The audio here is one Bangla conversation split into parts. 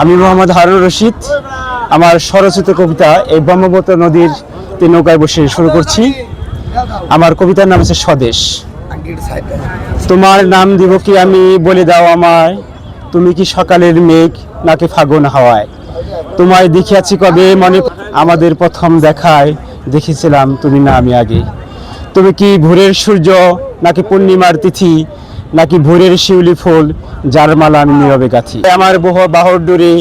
আমি মোহাম্মদ হারুন রশিদ। আমার স্বরচিত কবিতা এই ব্রহ্মপুত্র নদীর তে নৌকায় বসে শুরু করছি। আমার কবিতার নাম হচ্ছে স্বদেশ। তোমার নাম দিব কি আমি বলে দাও আমায়। তুমি কি সকালের মেঘ নাকি ফাগুন হাওয়ায়? তোমায় দেখিয়াছি কবে মনে আমাদের প্রথম দেখায়। দেখেছিলাম তুমি না আমি আগে। তুমি কি ভোরের সূর্য নাকি পূর্ণিমার তিথি? নাকি ভোরের শিউলি ফুল, যার মালা আমি নীরবে গাথি আমার বহ বাহর ডোরে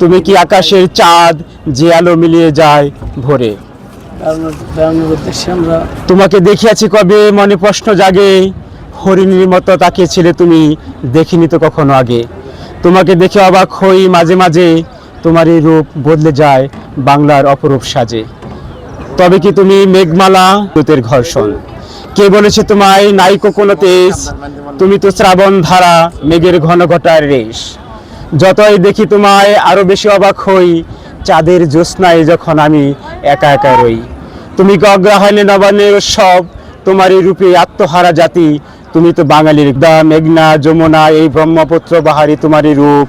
তুমি কি আকাশের চাঁদ যে আলো মিলিয়ে যায় ভোরে? তোমাকে দেখিয়াছি কবে মনে প্রশ্ন জাগে, হরিণীর মতো তাকিয়েছিলে তুমি, দেখিনি তো কখনো আগে। তোমাকে দেখে অবাক হই মাঝে মাঝে, তোমার এই রূপ বদলে যায় বাংলার অপরূপ সাজে। তবে কি তুমি মেঘমালা ঘর্ষণ? কে বলেছে তোমায় নাইকো কোনো তেজ? তুমি তো শ্রাবণ ধারা, মেঘের ঘন ঘটার রেশ। যতই দেখি তোমায়, আরও বেশি অবাক হই। চাঁদের জ্যোৎস্নায় যখন আমি একা একা রই। তুমি কি অগ্রহায়ণে নবান্নের উৎসব? তোমারই রূপে আত্মহারা জাতি। তুমি তো বাঙালির দা, মেঘনা, যমুনা, এই ব্রহ্মপুত্র বাহারি তোমারই রূপ।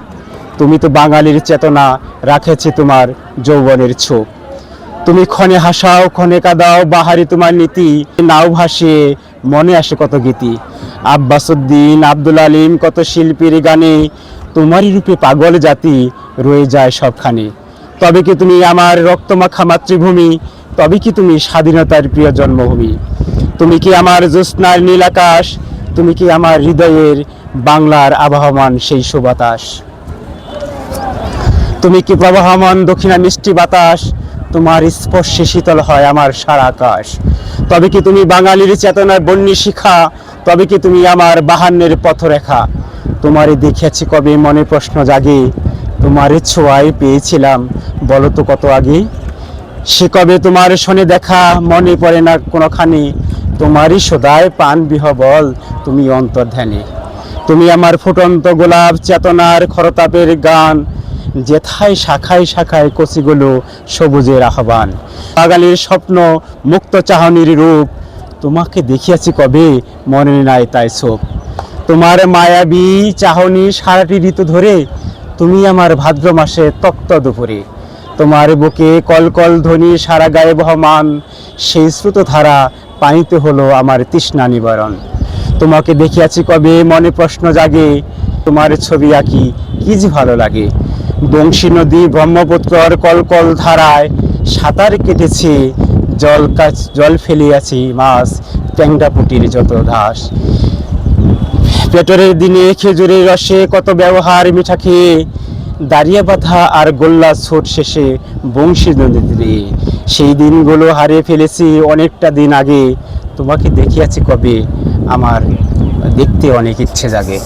তুমি তো বাঙালির চেতনা, রাখেছে তোমার যৌবনের ছোপ। তুমি ক্ষণে হাসাও, ক্ষণে কাদাও, বাহারি তোমার নীতি। নাও ভাসে, মনে আসে কত গীতি। আব্বাসুদ্দিন আব্দুল আলিম, কত শিল্পীর গানে। তোমারই রূপে পাগল জাতি রয়ে যায় সবখানে। তবে কি তুমি আমার রক্তমাখা মাতৃভূমি? তবে কি তুমি স্বাধীনতার প্রিয় জন্মভূমি? তুমি কি আমার জ্যোৎস্নার নীল আকাশ? তুমি কি আমার হৃদয়ের বাংলার আবহমান সেই সুবাতাস? তুমি কি প্রবাহমান দক্ষিণা মিষ্টি বাতাস? তোমার স্পর্শে শীতল হয় আমার সারা আকাশ। তবে কি তুমি বাঙালির চেতনার বন্যী শিখা? তবে কি তুমি আমার বাহান্নের পথরেখা? তোমারে দেখেছি কবে মনে প্রশ্ন জাগে। তোমারে ছোঁয়ায় পেয়েছিলাম, বলো তো কত আগে? সে কবে তোমার শোনে দেখা, মনে পড়ে না কোনোখানি? তোমারই সদায় পান বিহবল, তুমি অন্তর্ধানে তুমি আমার ফুটন্ত গোলাপ চেতনার খরতাপের গান যেথায় শাখায় শাখায় কচিগুলো সবুজের আহ্বান। বাঙালির স্বপ্ন মুক্ত চাহনির রূপ। তোমাকে দেখিয়াছি কবে? মনে নাই তাই সোপ তোমার মায়াবী চাহনি সারাটি ঋতু ধরে তুমি আমার ভাদ্র মাসে তক্ত দুপুরে। তোমার বুকে কলকল ধ্বনি সারা গায়ে বহমান। সেই স্রোতধারা পানিতে হলো আমার তৃষ্ণা নিবারণ। তোমাকে দেখিয়াছি কবে? মনে প্রশ্ন জাগে। তোমার ছবি আঁকি কি যে ভালো লাগে। বংশী নদী ব্রহ্মপুত্রর কলকল ধারায় সাঁতার কেটেছে, জল কাছ জল ফেলিয়াছি মাছ, ট্যাংরা পুটির যত ঘাস। পেটরের দিনে খেজুরের রসে কত ব্যবহার মিঠা খেয়ে দাঁড়িয়ে বাঁধা আর গোল্লা ছোট শেষে বংশী নদীতে সেই দিনগুলো হারিয়ে ফেলেছি অনেকটা দিন আগে। তোমাকে দেখিয়াছি কবে, আমার দেখতে অনেক ইচ্ছে জাগে।